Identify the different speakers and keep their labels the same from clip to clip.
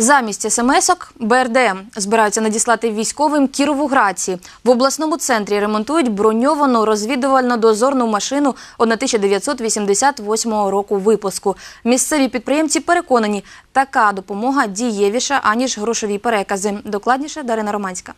Speaker 1: Замість смс-ок БРДМ збираються надіслати військовим Кіровоградці. В обласному центрі ремонтують броньовану розвідувально-дозорну машину 1988 року випуску. Місцеві підприємці переконані, така допомога дієвіша, аніж грошові перекази. Докладніше Дарина Романська.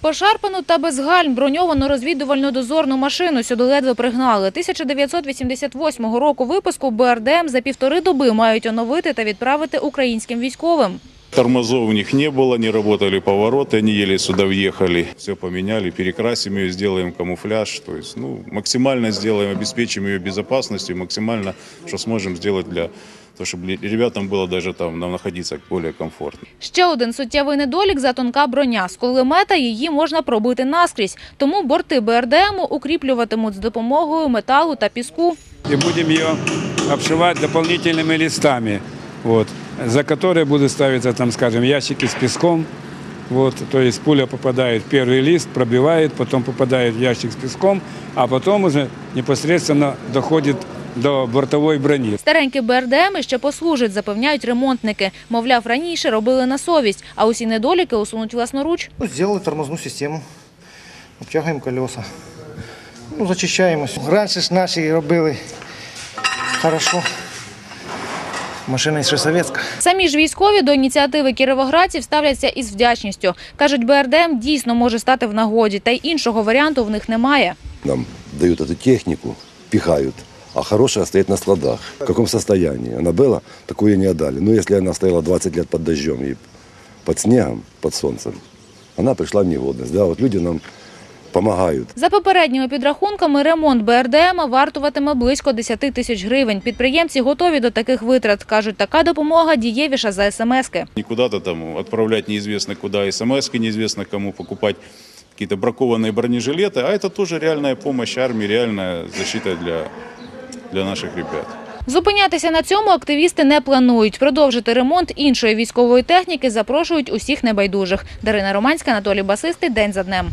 Speaker 2: Пошарпану та без гальм броньовану розвідувальну дозорну машину сюди ледве пригнали. 1988 року випуску БРДМ за півтори доби мають оновити та відправити українським військовим.
Speaker 3: Тормозов у них не было, не работали повороты, они еле сюда въехали. Все поменяли, перекрасим ее, сделаем камуфляж. То есть, ну, максимально сделаем, обеспечим ее безопасностью, максимально, что сможем сделать для того, чтобы ребятам было даже там нам находиться более комфортно.
Speaker 2: Ще один суттєвий недолік – затонка броня. З кулемета її можна пробити наскрізь. Тому борти БРДМу укріплюватимуть з допомогою металу та піску.
Speaker 4: и будем ее обшивать дополнительными листами, вот, за которые будут ставиться, там, скажем, ящики с песком. Вот, то есть пуля попадает в первый лист, пробивает, потом попадает в ящик с песком, а потом уже непосредственно доходит до бортовой брони.
Speaker 2: Старенькі БРДМи ще послужать, запевняють ремонтники. Мовляв, раніше робили на совість, а усі недоліки усунуть власноруч.
Speaker 5: Ну, Сделали тормозную систему, обтягуємо колеса, ну, зачищаємось. Раніше ж наші робили хорошо. Машина ще совєтська.
Speaker 2: Самі ж військові до ініціативи кіровоградців ставляться із вдячністю. Кажуть, БРДМ дійсно може стати в нагоді, та й іншого варіанту в них немає.
Speaker 6: Нам дают эту технику, пихают, а хорошая стоит на складах. В каком состоянии она была, такую не отдали. Но если она стояла 20 лет под дождем и под снегом, под солнцем, она пришла в негодность. Да, вот люди нам помогают.
Speaker 2: За попередніми підрахунками, ремонт БРДМ вартуватиме близько 10 тисяч гривень. Підприємці готові до таких витрат. Кажуть, така допомога дієвіша за смски.
Speaker 3: Не куда-то там отправлять неизвестно куда, смс неизвестно кому, покупать какие-то бракованные бронежилеты, а это тоже реальная помощь армии, реальная защита для, для наших ребят.
Speaker 2: Зупинятися на цьому активісти не планують. Продовжити ремонт іншої військової техніки запрошують усіх небайдужих. Дарина Романська, Анатолій Басистий. День за днем.